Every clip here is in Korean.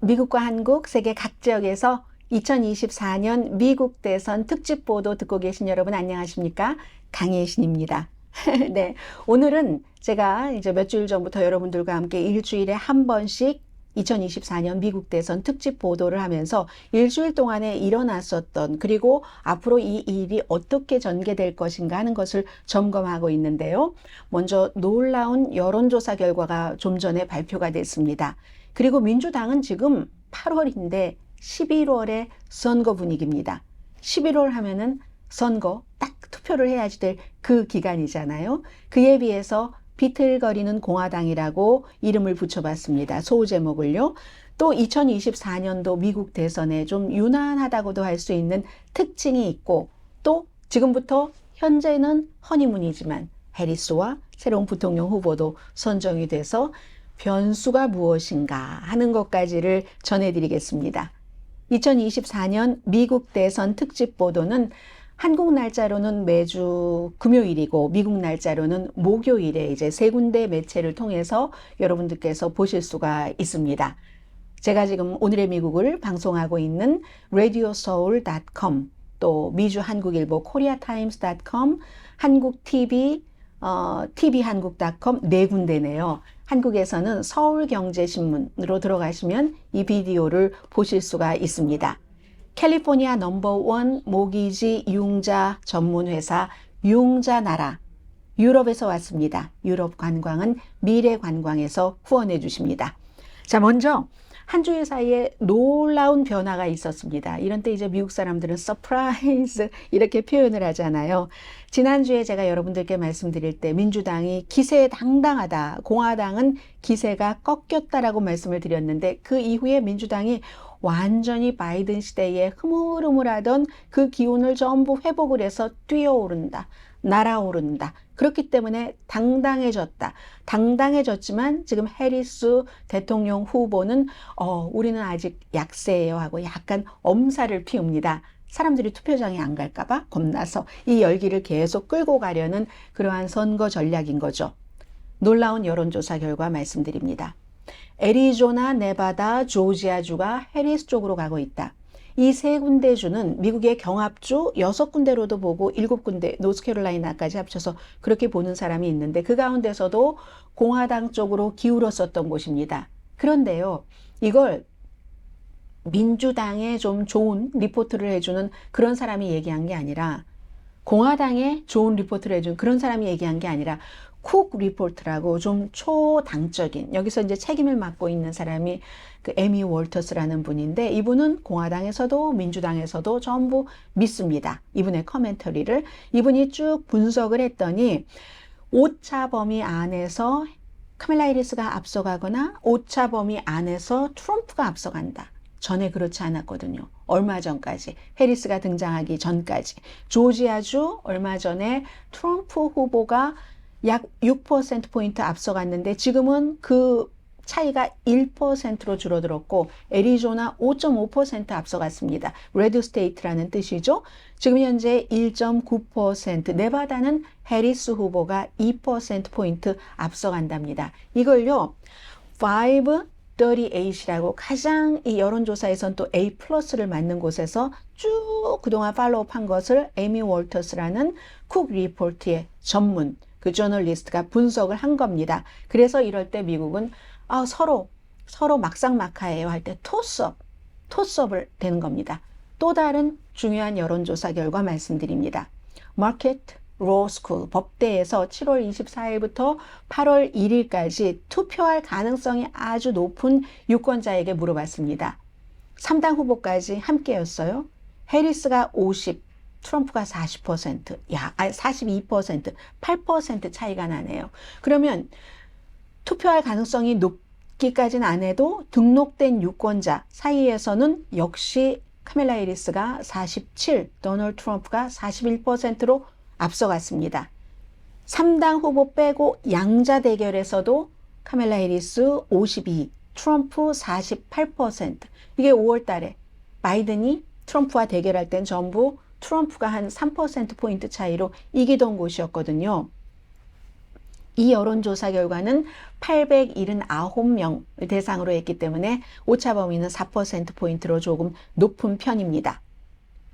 미국과 한국, 세계 각 지역에서 2024년 미국 대선 특집 보도 듣고 계신 여러분 안녕하십니까? 강예신입니다. 네. 오늘은 제가 이제 몇 주일 전부터 여러분들과 함께 일주일에 한 번씩 2024년 미국 대선 특집 보도를 하면서 일주일 동안에 일어났었던 그리고 앞으로 이 일이 어떻게 전개될 것인가 하는 것을 점검하고 있는데요. 먼저 놀라운 여론조사 결과가 좀 전에 발표가 됐습니다. 그리고 민주당은 지금 8월인데 11월에 선거 분위기입니다. 11월 하면은 선거 딱 투표를 해야지 될 그 기간이잖아요. 그에 비해서 비틀거리는 공화당이라고 이름을 붙여봤습니다. 소제목을요. 또 2024년도 미국 대선에 좀 유난하다고도 할 수 있는 특징이 있고 또 지금부터 현재는 허니문이지만 해리스와 새로운 부통령 후보도 선정이 돼서 변수가 무엇인가 하는 것까지를 전해드리겠습니다. 2024년 미국 대선 특집 보도는 한국 날짜로는 매주 금요일이고 미국 날짜로는 목요일에 이제 세 군데 매체를 통해서 여러분들께서 보실 수가 있습니다. 제가 지금 오늘의 미국을 방송하고 있는 radioseoul.com 또 미주 한국일보 koreatimes.com 한국 TV 어, tv한국.com 네 군데네요. 한국에서는 서울경제신문으로 들어가시면 이 비디오를 보실 수가 있습니다. 캘리포니아 넘버원 모기지 융자 전문 회사 융자나라 유럽에서 왔습니다. 유럽 관광은 미래 관광에서 후원해 주십니다. 자, 먼저 한 주일 사이에 놀라운 변화가 있었습니다. 이런 때 이제 미국 사람들은 서프라이즈 이렇게 표현을 하잖아요. 지난주에 제가 여러분들께 말씀드릴 때 민주당이 기세 당당하다. 공화당은 기세가 꺾였다라고 말씀을 드렸는데 그 이후에 민주당이 완전히 바이든 시대에 흐물흐물하던 그 기운을 전부 회복을 해서 뛰어오른다. 날아오른다. 그렇기 때문에 당당해졌다. 당당해졌지만 지금 해리스 대통령 후보는 어, 우리는 아직 약세예요 하고 약간 엄살을 피웁니다. 사람들이 투표장에 안 갈까봐 겁나서 이 열기를 계속 끌고 가려는 그러한 선거 전략인 거죠. 놀라운 여론조사 결과 말씀드립니다. 애리조나, 네바다, 조지아주가 해리스 쪽으로 가고 있다. 이 세 군데 주는 미국의 경합주 여섯 군데로도 보고 일곱 군데 노스캐롤라이나까지 합쳐서 그렇게 보는 사람이 있는데 그 가운데서도 공화당 쪽으로 기울었었던 곳입니다. 그런데요, 이걸 민주당에 좀 좋은 리포트를 해주는 그런 사람이 얘기한 게 아니라 공화당에 좋은 리포트를 해준 그런 사람이 얘기한 게 아니라 쿡 리포트라고 좀 초당적인 여기서 이제 책임을 맡고 있는 사람이 그 에미 월터스라는 분인데 이분은 공화당에서도 민주당에서도 전부 믿습니다. 이분의 커멘터리를 이분이 쭉 분석을 했더니 오차 범위 안에서 카멜라 이리스가 앞서가거나 오차 범위 안에서 트럼프가 앞서간다. 전에 그렇지 않았거든요. 얼마 전까지 해리스가 등장하기 전까지 조지아주 얼마 전에 트럼프 후보가 약 6%포인트 앞서갔는데 지금은 그 차이가 1%로 줄어들었고 애리조나 5.5% 앞서갔습니다. 레드 스테이트라는 뜻이죠. 지금 현재 1.9% 네바다는 해리스 후보가 2%포인트 앞서간답니다. 이걸요. 538이라고 가장 이 여론조사에선 또 A 플러스를 맞는 곳에서 쭉 그동안 팔로우한 것을 에미 월터스라는 쿡 리포트의 전문 그 저널리스트가 분석을 한 겁니다. 그래서 이럴 때 미국은 아, 서로 서로 막상막하예요 할 때 토스업, 토스업을 되는 겁니다. 또 다른 중요한 여론조사 결과 말씀드립니다. 마켓 로스쿨 법대에서 7월 24일부터 8월 1일까지 투표할 가능성이 아주 높은 유권자에게 물어봤습니다. 3당 후보까지 함께였어요. 해리스가 50, 트럼프가 40%, 야, 아니 42%, 8% 차이가 나네요. 그러면 투표할 가능성이 높기까지는 안 해도 등록된 유권자 사이에서는 역시 카멜라 해리스가 47, 도널드 트럼프가 41%로 앞서갔습니다. 3당 후보 빼고 양자 대결에서도 카멜라 해리스 52, 트럼프 48%. 이게 5월 달에 바이든이 트럼프와 대결할 땐 전부 트럼프가 한 3%포인트 차이로 이기던 곳이었거든요. 이 여론조사 결과는 879명을 대상으로 했기 때문에 오차 범위는 4%포인트로 조금 높은 편입니다.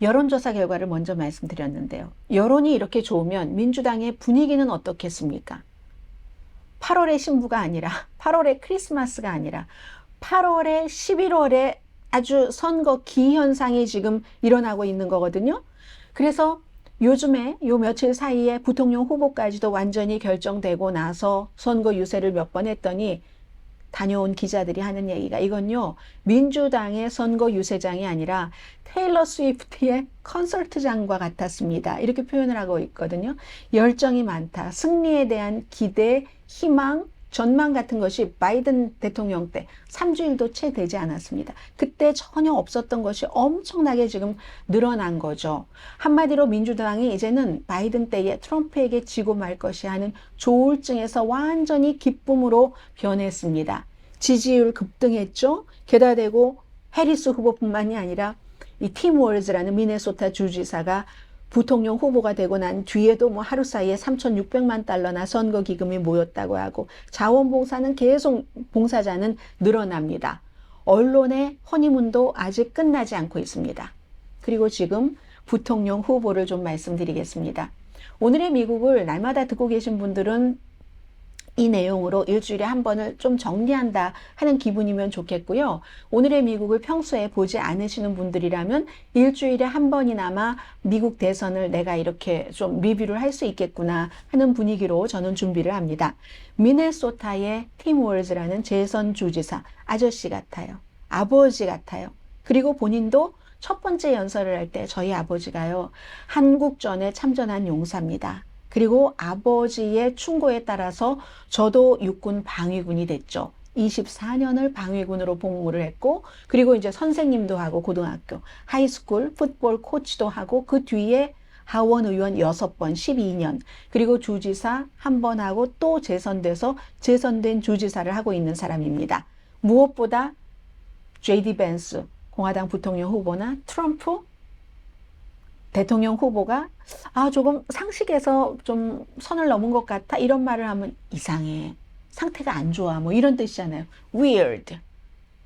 여론조사 결과를 먼저 말씀드렸는데요. 여론이 이렇게 좋으면 민주당의 분위기는 어떻겠습니까? 8월의 신부가 아니라 8월의 크리스마스가 아니라 8월에 11월에 아주 선거 기현상이 지금 일어나고 있는 거거든요. 그래서 요즘에 요 며칠 사이에 부통령 후보까지도 완전히 결정되고 나서 선거 유세를 몇 번 했더니 다녀온 기자들이 하는 얘기가 이건요 민주당의 선거 유세장이 아니라 테일러 스위프트의 콘서트장과 같았습니다. 이렇게 표현을 하고 있거든요. 열정이 많다. 승리에 대한 기대, 희망, 전망 같은 것이 바이든 대통령 때 3주일도 채 되지 않았습니다. 그때 전혀 없었던 것이 엄청나게 지금 늘어난 거죠. 한마디로 민주당이 이제는 바이든 때에 트럼프에게 지고 말 것이 하는 조울증에서 완전히 기쁨으로 변했습니다. 지지율 급등했죠. 게다 대고 해리스 후보뿐만이 아니라 이 팀 월즈라는 미네소타 주지사가 부통령 후보가 되고 난 뒤에도 뭐 하루 사이에 3,600만 달러나 선거 기금이 모였다고 하고 자원봉사는 계속 봉사자는 늘어납니다. 언론의 허니문도 아직 끝나지 않고 있습니다. 그리고 지금 부통령 후보를 좀 말씀드리겠습니다. 오늘의 미국을 날마다 듣고 계신 분들은 이 내용으로 일주일에 한 번을 좀 정리한다 하는 기분이면 좋겠고요. 오늘의 미국을 평소에 보지 않으시는 분들이라면 일주일에 한 번이나마 미국 대선을 내가 이렇게 좀 리뷰를 할 수 있겠구나 하는 분위기로 저는 준비를 합니다. 미네소타의 팀 월즈라는 재선 주지사 아저씨 같아요. 아버지 같아요. 그리고 본인도 첫 번째 연설을 할 때 저희 아버지가요. 한국전에 참전한 용사입니다. 그리고 아버지의 충고에 따라서 저도 육군 방위군이 됐죠. 24년을 방위군으로 복무를 했고, 그리고 이제 선생님도 하고, 고등학교, 하이스쿨, 풋볼 코치도 하고, 그 뒤에 하원 의원 6번, 12년, 그리고 주지사 한 번 하고 또 재선돼서 재선된 주지사를 하고 있는 사람입니다. 무엇보다 JD 벤스, 공화당 부통령 후보나 트럼프 대통령 후보가 아 조금 상식에서 좀 선을 넘은 것 같아 이런 말을 하면 이상해. 상태가 안 좋아 뭐 이런 뜻이잖아요. Weird.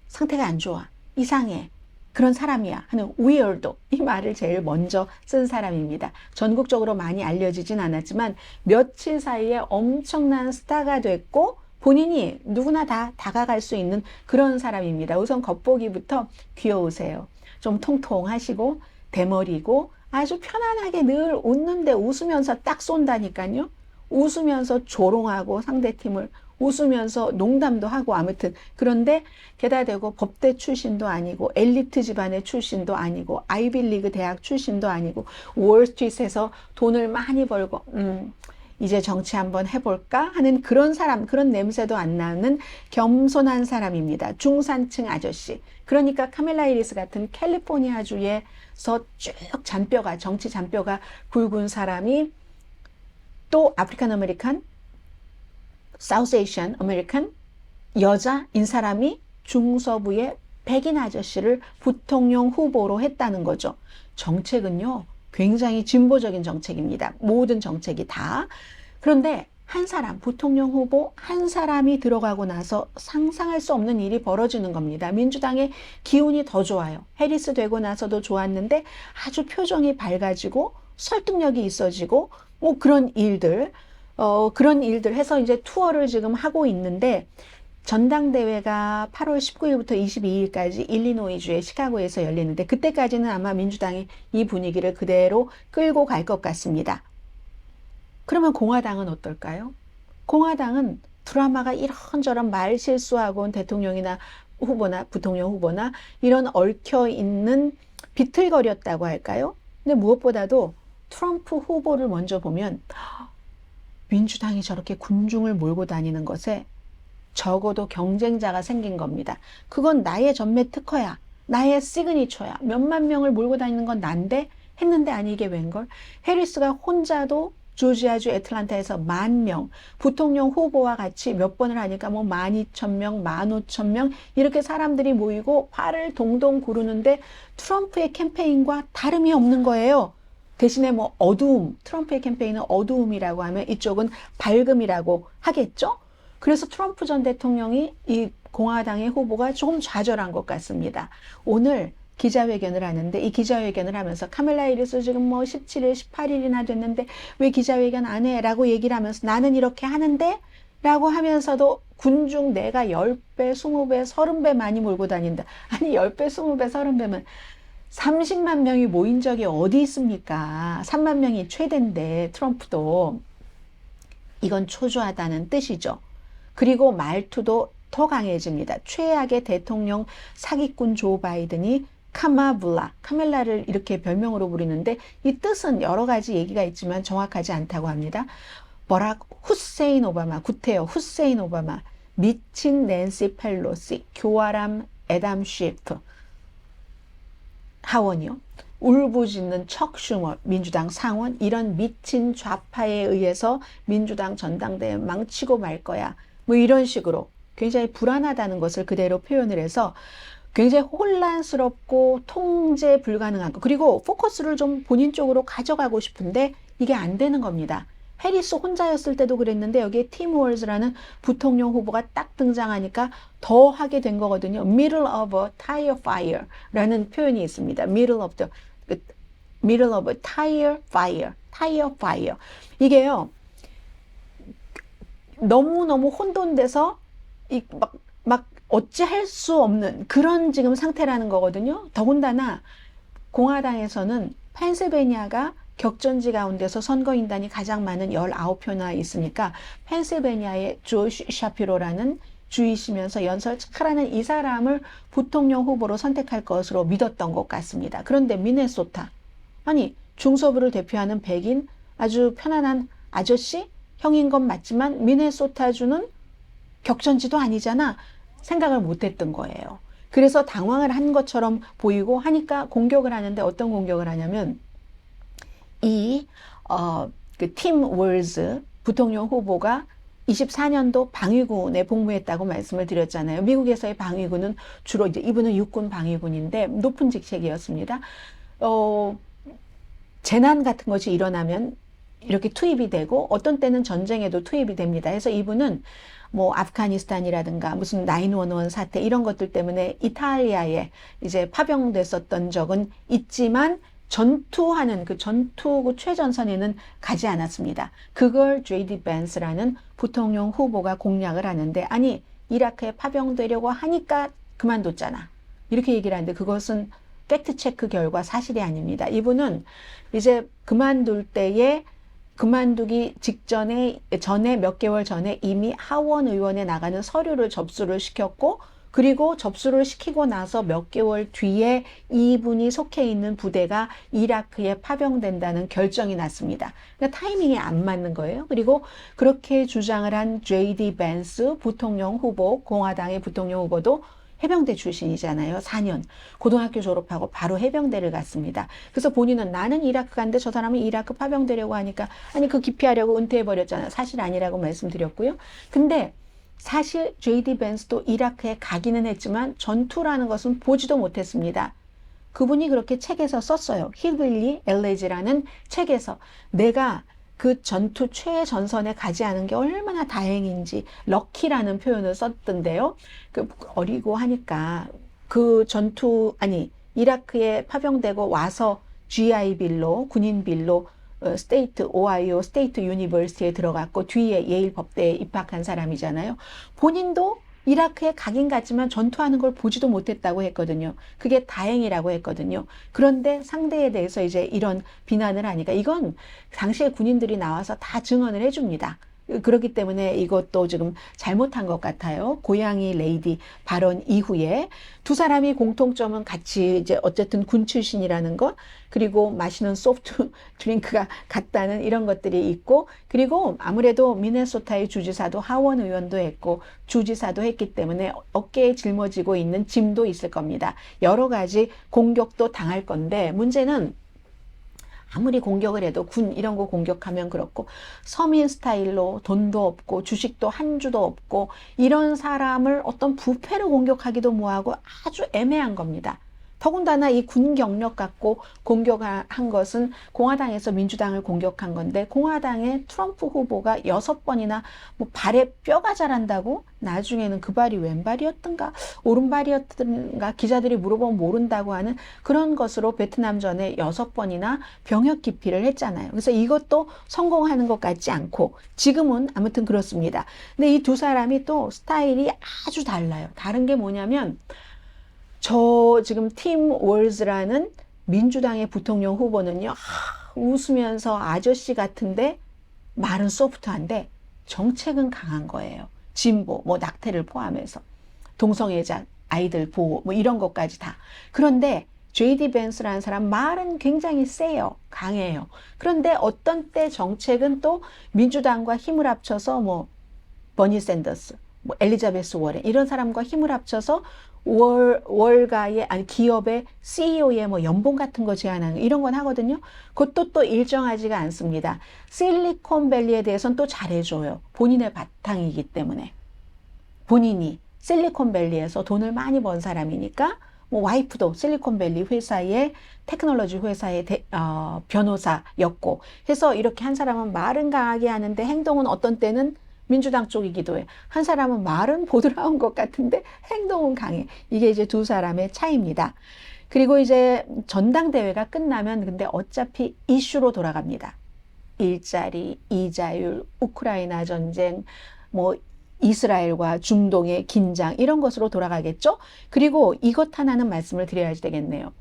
상태가 안 좋아. 이상해. 그런 사람이야 하는 weird 이 말을 제일 먼저 쓴 사람입니다. 전국적으로 많이 알려지진 않았지만 며칠 사이에 엄청난 스타가 됐고 본인이 누구나 다 다가갈 수 있는 그런 사람입니다. 우선 겉보기부터 귀여우세요. 좀 통통하시고 대머리고 아주 편안하게 늘 웃는데 웃으면서 딱 쏜다니까요. 웃으면서 조롱하고 상대팀을 웃으면서 농담도 하고 아무튼 그런데 게다 대고 법대 출신도 아니고 엘리트 집안의 출신도 아니고 아이빌리그 대학 출신도 아니고 월스트리트에서 돈을 많이 벌고 음 이제 정치 한번 해볼까 하는 그런 사람 그런 냄새도 안 나는 겸손한 사람입니다. 중산층 아저씨. 그러니까 카멜라 이리스 같은 캘리포니아주의 서쭉 잔뼈가 정치 잔뼈가 굵은 사람이 또 아프리칸 아메리칸, 사우스 에이션 아메리칸 여자인 사람이 중서부의 백인 아저씨를 부통령 후보로 했다는 거죠. 정책은요, 굉장히 진보적인 정책입니다. 모든 정책이 다. 그런데 한 사람, 부통령 후보 한 사람이 들어가고 나서 상상할 수 없는 일이 벌어지는 겁니다. 민주당의 기운이 더 좋아요. 해리스 되고 나서도 좋았는데 아주 표정이 밝아지고 설득력이 있어지고 뭐 그런 일들, 어, 그런 일들 해서 이제 투어를 지금 하고 있는데 전당대회가 8월 19일부터 22일까지 일리노이주의 시카고에서 열리는데 그때까지는 아마 민주당이 이 분위기를 그대로 끌고 갈 것 같습니다. 그러면 공화당은 어떨까요? 공화당은 드라마가 이런저런 말 실수하고 온 대통령이나 후보나 부통령 후보나 이런 얽혀 있는 비틀거렸다고 할까요? 근데 무엇보다도 트럼프 후보를 먼저 보면 민주당이 저렇게 군중을 몰고 다니는 것에 적어도 경쟁자가 생긴 겁니다. 그건 나의 전매 특허야. 나의 시그니처야. 몇만 명을 몰고 다니는 건 난데 했는데 아니 이게 웬걸? 해리스가 혼자도 조지아주 애틀란타에서 만 명, 부통령 후보와 같이 몇 번을 하니까 뭐 만 이천 명, 만 오천 명 이렇게 사람들이 모이고 팔을 동동 구르는데 트럼프의 캠페인과 다름이 없는 거예요. 대신에 뭐 어두움, 트럼프의 캠페인은 어두움이라고 하면 이쪽은 밝음이라고 하겠죠? 그래서 트럼프 전 대통령이 이 공화당의 후보가 조금 좌절한 것 같습니다. 오늘 기자회견을 하는데 이 기자회견을 하면서 카멜라 이리스 지금 뭐 17일, 18일이나 됐는데 왜 기자회견 안 해? 라고 얘기를 하면서 나는 이렇게 하는데 라고 하면서도 군중 내가 10배, 20배, 30배 많이 몰고 다닌다. 아니 10배, 20배, 30배면 30만 명이 모인 적이 어디 있습니까? 3만 명이 최대인데 트럼프도 이건 초조하다는 뜻이죠. 그리고 말투도 더 강해집니다. 최악의 대통령 사기꾼 조 바이든이 카마블라, 카멜라를 이렇게 별명으로 부르는데 이 뜻은 여러 가지 얘기가 있지만 정확하지 않다고 합니다. 버락 후세인 오바마, 구태여 후세인 오바마, 미친 낸시 펠로시, 교활함 에담 쉐프, 하원이요. 울부짖는 척 슈머 민주당 상원 이런 미친 좌파에 의해서 민주당 전당대회 망치고 말 거야. 뭐 이런 식으로 굉장히 불안하다는 것을 그대로 표현을 해서 굉장히 혼란스럽고 통제 불가능한 거. 그리고 포커스를 좀 본인 쪽으로 가져가고 싶은데 이게 안 되는 겁니다. 해리스 혼자였을 때도 그랬는데 여기에 팀 월즈라는 부통령 후보가 딱 등장하니까 더 하게 된 거거든요. Middle of a tire fire라는 표현이 있습니다. Middle of the middle of a tire fire, tire fire. 이게요. 너무 너무 혼돈돼서 막, 막 어찌할 수 없는 그런 지금 상태라는 거거든요. 더군다나 공화당에서는 펜실베니아가 격전지 가운데서 선거인단이 가장 많은 19표나 있으니까 펜실베니아의 조시 샤피로라는 주이시면서 연설 착하라는 이 사람을 부통령 후보로 선택할 것으로 믿었던 것 같습니다. 그런데 미네소타 아니 중서부를 대표하는 백인 아주 편안한 아저씨 형인 건 맞지만 미네소타주는 격전지도 아니잖아 생각을 못했던 거예요. 그래서 당황을 한 것처럼 보이고 하니까 공격을 하는데 어떤 공격을 하냐면 이, 어, 그팀 월즈 부통령 후보가 24년도 방위군에 복무했다고 말씀을 드렸잖아요. 미국에서의 방위군은 주로 이제 이분은 육군 방위군인데 높은 직책이었습니다. 어, 재난 같은 것이 일어나면 이렇게 투입이 되고 어떤 때는 전쟁에도 투입이 됩니다. 그래서 이분은 뭐 아프가니스탄이라든가 무슨 911 사태 이런 것들 때문에 이탈리아에 이제 파병됐었던 적은 있지만 전투하는 그 전투 그 최전선에는 가지 않았습니다. 그걸 JD 벤스라는 부통령 후보가 공략을 하는데 아니 이라크에 파병되려고 하니까 그만뒀잖아. 이렇게 얘기를 하는데 그것은 팩트 체크 결과 사실이 아닙니다. 이분은 이제 그만둘 때에 그만두기 직전에 전에 몇 개월 전에 이미 하원 의원에 나가는 서류를 접수를 시켰고 그리고 접수를 시키고 나서 몇 개월 뒤에 이분이 속해 있는 부대가 이라크에 파병된다는 결정이 났습니다. 그러니까 타이밍이 안 맞는 거예요. 그리고 그렇게 주장을 한 JD 벤스 부통령 후보, 공화당의 부통령 후보도 해병대 출신이잖아요. 4년. 고등학교 졸업하고 바로 해병대를 갔습니다. 그래서 본인은 나는 이라크 간데 저 사람은 이라크 파병되려고 하니까 아니 그 기피하려고 은퇴해버렸잖아요. 사실 아니라고 말씀드렸고요. 근데 사실 JD 벤스도 이라크에 가기는 했지만 전투라는 것은 보지도 못했습니다. 그분이 그렇게 책에서 썼어요. 힐빌리 엘레지라는 책에서 내가 그 전투 최전선에 가지 않은 게 얼마나 다행인지 럭키라는 표현을 썼던데요. 그 어리고 하니까 그 전투 아니 이라크에 파병되고 와서 GI 빌로 군인 빌로 어, 스테이트 오하이오 스테이트 유니버시티에 들어갔고 뒤에 예일 법대에 입학한 사람이잖아요. 본인도 이라크에 가긴 갔지만 전투하는 걸 보지도 못했다고 했거든요. 그게 다행이라고 했거든요. 그런데 상대에 대해서 이제 이런 비난을 하니까 이건 당시에 군인들이 나와서 다 증언을 해줍니다. 그렇기 때문에 이것도 지금 잘못한 것 같아요. 고양이 레이디 발언 이후에 두 사람이 공통점은 같이 이제 어쨌든 군 출신이라는 것 그리고 마시는 소프트 드링크가 같다는 이런 것들이 있고 그리고 아무래도 미네소타의 주지사도 하원 의원도 했고 주지사도 했기 때문에 어깨에 짊어지고 있는 짐도 있을 겁니다. 여러 가지 공격도 당할 건데 문제는 아무리 공격을 해도 군 이런 거 공격하면 그렇고 서민 스타일로 돈도 없고 주식도 한 주도 없고 이런 사람을 어떤 부패로 공격하기도 뭐하고 아주 애매한 겁니다. 더군다나 이 군 경력 갖고 공격한 것은 공화당에서 민주당을 공격한 건데 공화당의 트럼프 후보가 여섯 번이나 뭐 발에 뼈가 자란다고 나중에는 그 발이 왼발이었던가 오른발이었던가 기자들이 물어보면 모른다고 하는 그런 것으로 베트남 전에 여섯 번이나 병역 기피를 했잖아요. 그래서 이것도 성공하는 것 같지 않고 지금은 아무튼 그렇습니다. 근데 이 두 사람이 또 스타일이 아주 달라요. 다른 게 뭐냐면 저 지금 팀 월즈라는 민주당의 부통령 후보는요, 하, 웃으면서 아저씨 같은데 말은 소프트한데 정책은 강한 거예요. 진보, 뭐 낙태를 포함해서 동성애자 아이들 보호, 뭐 이런 것까지 다. 그런데 JD 벤스라는 사람 말은 굉장히 세요. 강해요. 그런데 어떤 때 정책은 또 민주당과 힘을 합쳐서 뭐 버니 샌더스, 뭐 엘리자베스 워렌 이런 사람과 힘을 합쳐서 월, 월가의 아니 기업의 CEO의 뭐 연봉 같은 거 제한하는 이런 건 하거든요. 그것도 또 일정하지가 않습니다. 실리콘밸리에 대해서는 또 잘해줘요. 본인의 바탕이기 때문에 본인이 실리콘밸리에서 돈을 많이 번 사람이니까 뭐 와이프도 실리콘밸리 회사의 테크놀로지 회사의 대, 어, 변호사였고 해서 이렇게 한 사람은 말은 강하게 하는데 행동은 어떤 때는 민주당 쪽이기도 해. 한 사람은 말은 보드라운 것 같은데 행동은 강해. 이게 이제 두 사람의 차이입니다. 그리고 이제 전당대회가 끝나면 근데 어차피 이슈로 돌아갑니다. 일자리, 이자율, 우크라이나 전쟁, 뭐 이스라엘과 중동의 긴장 이런 것으로 돌아가겠죠. 그리고 이것 하나는 말씀을 드려야 되겠네요.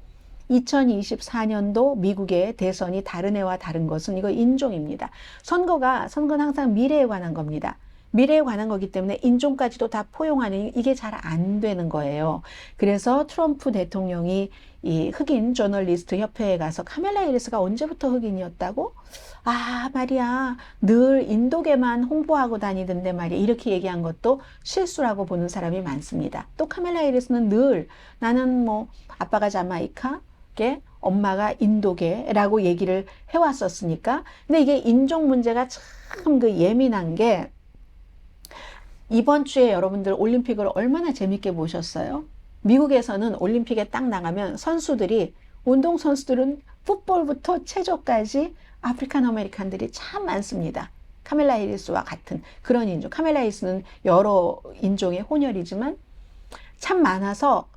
2024년도 미국의 대선이 다른 해와 다른 것은 이거 인종입니다. 선거가 선거는 항상 미래에 관한 겁니다. 미래에 관한 거기 때문에 인종까지도 다 포용하는 이게 잘 안 되는 거예요. 그래서 트럼프 대통령이 이 흑인 저널리스트 협회에 가서 카멜라 해리스가 언제부터 흑인이었다고? 아, 말이야. 늘 인도계만 홍보하고 다니던데 말이야. 이렇게 얘기한 것도 실수라고 보는 사람이 많습니다. 또 카멜라 해리스는 늘 나는 뭐 아빠가 자마이카 계 엄마가 인도계라고 얘기를 해왔었으니까. 근데 이게 인종 문제가 참 그 예민한 게 이번 주에 여러분들 올림픽을 얼마나 재밌게 보셨어요? 미국에서는 올림픽에 딱 나가면 선수들이 운동 선수들은 풋볼부터 체조까지 아프리칸 아메리칸들이 참 많습니다. 카멜라 해리스와 같은 그런 인종. 카멜라 해리스는 여러 인종의 혼혈이지만 참 많아서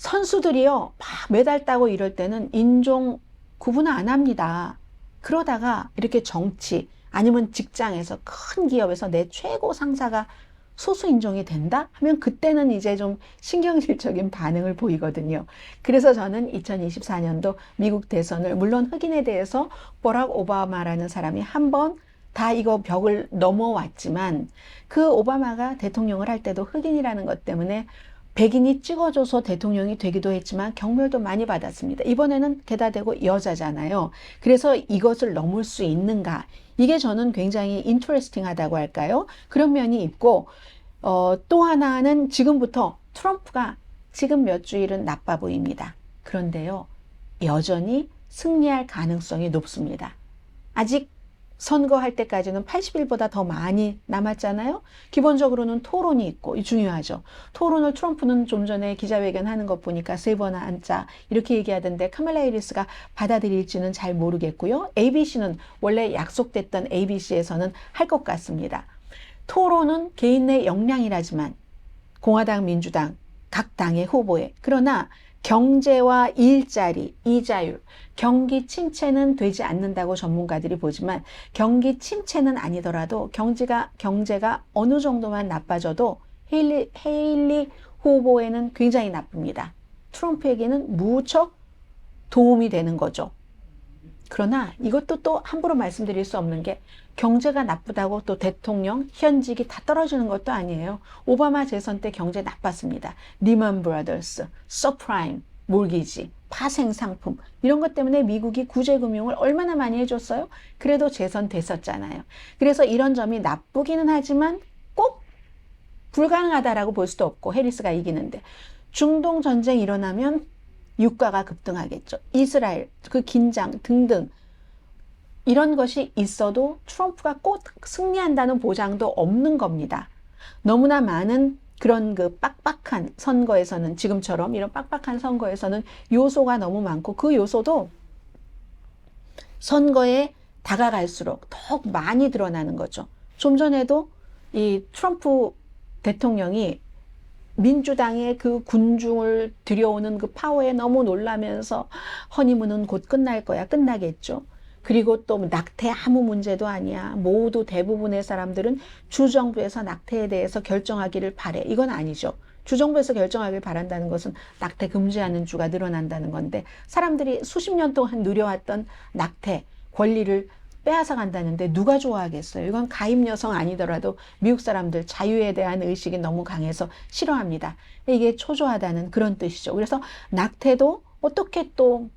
선수들이요 막 메달 따고 이럴 때는 인종 구분 안 합니다. 그러다가 이렇게 정치 아니면 직장에서 큰 기업에서 내 최고 상사가 소수 인종이 된다 하면 그때는 이제 좀 신경질적인 반응을 보이거든요. 그래서 저는 2024년도 미국 대선을 물론 흑인에 대해서 버락 오바마라는 사람이 한번 다 이거 벽을 넘어왔지만 그 오바마가 대통령을 할 때도 흑인이라는 것 때문에 백인이 찍어줘서 대통령이 되기도 했지만 경멸도 많이 받았습니다. 이번에는 게다 대고 여자잖아요. 그래서 이것을 넘을 수 있는가? 이게 저는 굉장히 인트레스팅하다고 할까요? 그런 면이 있고 어, 또 하나는 지금부터 트럼프가 지금 몇 주일은 나빠 보입니다. 그런데요, 여전히 승리할 가능성이 높습니다. 아직 선거할 때까지는 80일보다 더 많이 남았잖아요. 기본적으로는 토론이 있고 중요하죠. 토론을 트럼프는 좀 전에 기자회견 하는 것 보니까 세 번 앉자 이렇게 얘기하던데 카멜라 해리스가 받아들일지는 잘 모르겠고요. ABC는 원래 약속됐던 ABC에서는 할 것 같습니다. 토론은 개인 내 역량이라지만 공화당, 민주당 각 당의 후보에 그러나 경제와 일자리, 이자율, 경기 침체는 되지 않는다고 전문가들이 보지만 경기 침체는 아니더라도 경제가 경제가 어느 정도만 나빠져도 헤일리, 헤일리 후보에는 굉장히 나쁩니다. 트럼프에게는 무척 도움이 되는 거죠. 그러나 이것도 또 함부로 말씀드릴 수 없는 게 경제가 나쁘다고 또 대통령 현직이 다 떨어지는 것도 아니에요. 오바마 재선 때 경제 나빴습니다. 리먼 브라더스, 서프라임, 몰기지, 파생 상품 이런 것 때문에 미국이 구제 금융을 얼마나 많이 해줬어요? 그래도 재선 됐었잖아요. 그래서 이런 점이 나쁘기는 하지만 꼭 불가능하다라고 볼 수도 없고 해리스가 이기는데 중동 전쟁 일어나면 유가가 급등하겠죠. 이스라엘 그 긴장 등등 이런 것이 있어도 트럼프가 꼭 승리한다는 보장도 없는 겁니다. 너무나 많은 그런 그 빡빡한 선거에서는 지금처럼 이런 빡빡한 선거에서는 요소가 너무 많고 그 요소도 선거에 다가갈수록 더욱 많이 드러나는 거죠. 좀 전에도 이 트럼프 대통령이 민주당의 그 군중을 들여오는 그 파워에 너무 놀라면서 허니문은 곧 끝날 거야. 끝나겠죠. 그리고 또 낙태 아무 문제도 아니야. 모두 대부분의 사람들은 주정부에서 낙태에 대해서 결정하기를 바래. 이건 아니죠. 주정부에서 결정하길 바란다는 것은 낙태 금지하는 주가 늘어난다는 건데 사람들이 수십 년 동안 누려왔던 낙태 권리를 빼앗아 간다는데 누가 좋아하겠어요? 이건 가임 여성 아니더라도 미국 사람들 자유에 대한 의식이 너무 강해서 싫어합니다. 이게 초조하다는 그런 뜻이죠. 그래서 낙태도 어떻게 또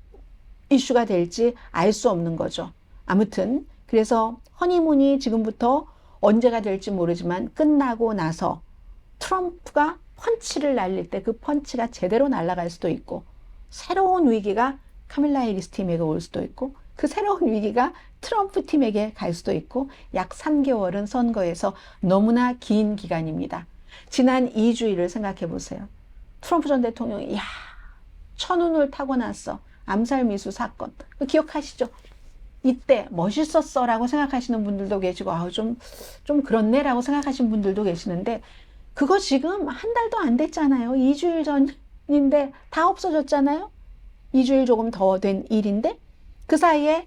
이슈가 될지 알 수 없는 거죠. 아무튼 그래서 허니문이 지금부터 언제가 될지 모르지만 끝나고 나서 트럼프가 펀치를 날릴 때 그 펀치가 제대로 날아갈 수도 있고 새로운 위기가 카밀라 해리스 팀에게 올 수도 있고 그 새로운 위기가 트럼프 팀에게 갈 수도 있고 약 3개월은 선거에서 너무나 긴 기간입니다. 지난 2주일을 생각해 보세요. 트럼프 전 대통령이 야 천운을 타고 났어. 암살 미수 사건. 그 기억하시죠? 이때 멋있었어 라고 생각하시는 분들도 계시고 아우 좀, 좀 그렇네 라고 생각하시는 분들도 계시는데 그거 지금 한 달도 안 됐잖아요. 2주일 전인데 다 없어졌잖아요. 2주일 조금 더 된 일인데 그 사이에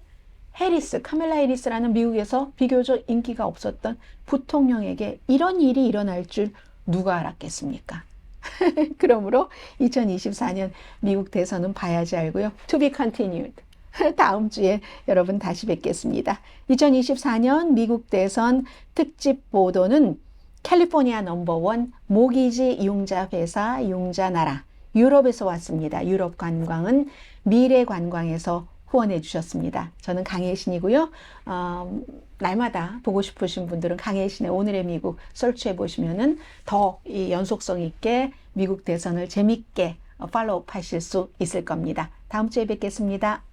해리스, 카멜라 해리스라는 미국에서 비교적 인기가 없었던 부통령에게 이런 일이 일어날 줄 누가 알았겠습니까? 그러므로 2024년 미국 대선은 봐야지 알고요. To be continued. 다음 주에 여러분 다시 뵙겠습니다. 2024년 미국 대선 특집 보도는 캘리포니아 넘버원 모기지 이용자 회사 이용자 나라 유럽에서 왔습니다. 유럽 관광은 미래 관광에서 후원해 주셨습니다. 저는 강혜신이고요. 어, 날마다 보고 싶으신 분들은 강혜신의 오늘의 미국 설치해 보시면은 더 이 연속성 있게 미국 대선을 재밌게 팔로우 하실 수 있을 겁니다. 다음 주에 뵙겠습니다.